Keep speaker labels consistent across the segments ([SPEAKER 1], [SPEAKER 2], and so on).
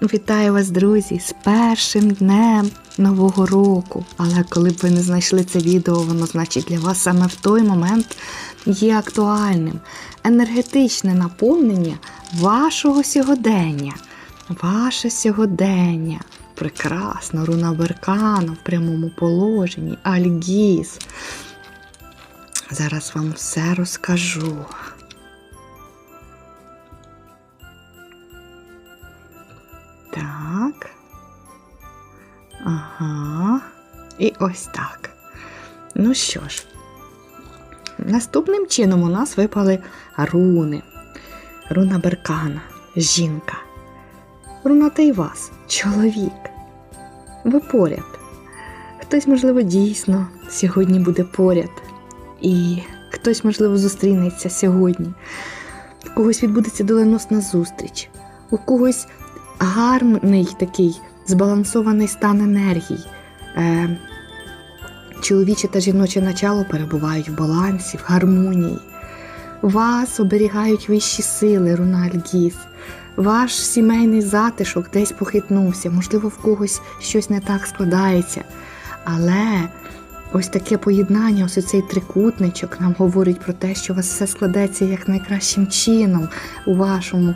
[SPEAKER 1] Вітаю вас, друзі, з першим днем нового року. Але коли б ви не знайшли це відео, воно значить для вас саме в той момент є актуальним. Енергетичне наповнення вашого сьогодення. Ваше сьогодення. Прекрасно, руна Беркана в прямому положенні, Альгіз. Зараз вам все розкажу. Так. Ага. І ось так. Ну що ж, наступним чином у нас випали руни. Руна Беркана, жінка. Руна Тайвас, чоловік. Ви поряд. Хтось, можливо, дійсно сьогодні буде поряд. І хтось, можливо, зустрінеться сьогодні. В когось відбудеться доленосна зустріч, у когось гарний такий збалансований стан енергій. Е, чоловіче та жіноче начало перебувають в балансі, в гармонії. Вас оберігають вищі сили, Рунальгіс. Ваш сімейний затишок десь похитнувся, можливо, в когось щось не так складається. Але ось таке поєднання, ось цей трикутничок нам говорить про те, що у вас все складеться як найкращим чином у вашому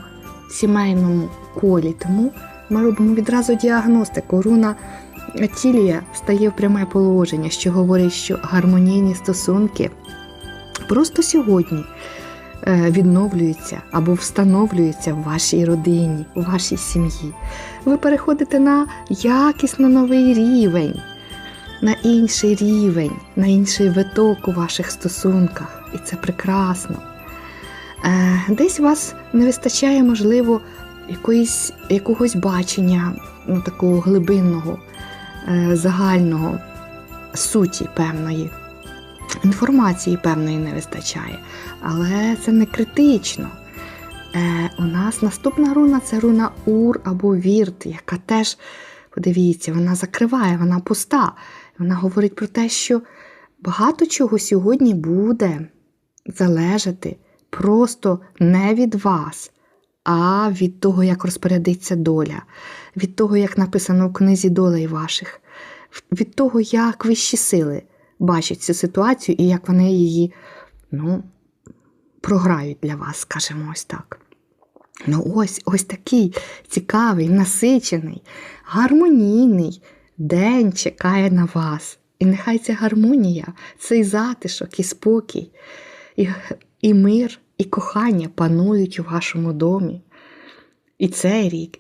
[SPEAKER 1] сімейному колі. Тому ми робимо відразу діагностику. Руна Тілія стає в пряме положення, що говорить, що гармонійні стосунки просто сьогодні е, відновлюються або встановлюються в вашій родині, у вашій сім'ї. Ви переходите на якісно новий рівень, на інший рівень, на інший виток у ваших стосунках. І це прекрасно. Е, Десь вас не вистачає, можливо, якоїсь, якогось бачення, ну, такого глибинного, е, загального суті певної. Інформації певної не вистачає, але це не критично. Е, у нас наступна руна це руна Ур або Вірт, яка теж, подивіться, вона закриває, вона пуста. Вона говорить про те, що багато чого сьогодні буде залежати просто не від вас, а від того, як розпорядиться доля, від того, як написано в книзі долей ваших, від того, як вищі сили бачать цю ситуацію і як вони її ну, програють для вас, скажімо ось так. Ну, ось ось такий цікавий, насичений, гармонійний день чекає на вас. І нехай ця гармонія, цей затишок і спокій, і, і мир, і кохання панують у вашому домі. І цей рік,